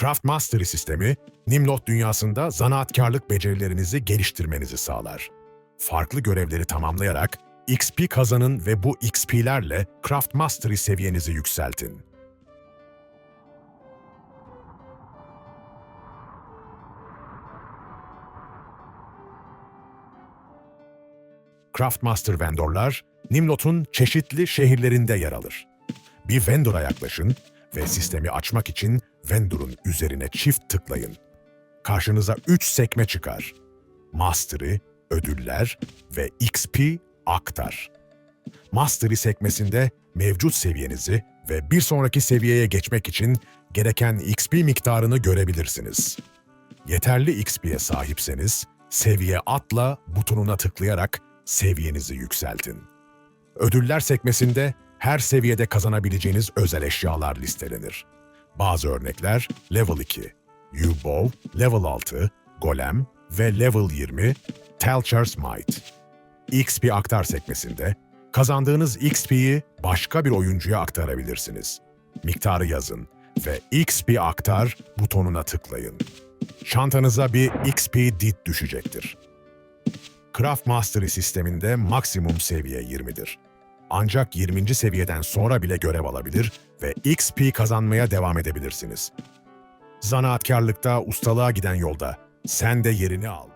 Craft Mastery sistemi, Nimlot dünyasında zanaatkarlık becerilerinizi geliştirmenizi sağlar. Farklı görevleri tamamlayarak XP kazanın ve bu XP'lerle Craft Mastery seviyenizi yükseltin. Craftmaster vendorlar, Nimlot'un çeşitli şehirlerinde yer alır. Bir vendora yaklaşın ve sistemi açmak için vendorun üzerine çift tıklayın. Karşınıza 3 sekme çıkar. Mastery, ödüller ve XP aktar. Mastery sekmesinde mevcut seviyenizi ve bir sonraki seviyeye geçmek için gereken XP miktarını görebilirsiniz. Yeterli XP'ye sahipseniz, seviye atla butonuna tıklayarak seviyenizi yükseltin. Ödüller sekmesinde her seviyede kazanabileceğiniz özel eşyalar listelenir. Bazı örnekler Level 2, U-Bow, Level 6, Golem ve Level 20, Telchar's Might. XP aktar sekmesinde kazandığınız XP'yi başka bir oyuncuya aktarabilirsiniz. Miktarı yazın ve XP aktar butonuna tıklayın. Çantanıza bir XP dit düşecektir. Craft Mastery sisteminde maksimum seviye 20'dir. Ancak 20. seviyeden sonra bile görev alabilir ve XP kazanmaya devam edebilirsiniz. Zanaatkarlıkta ustalığa giden yolda sen de yerini al.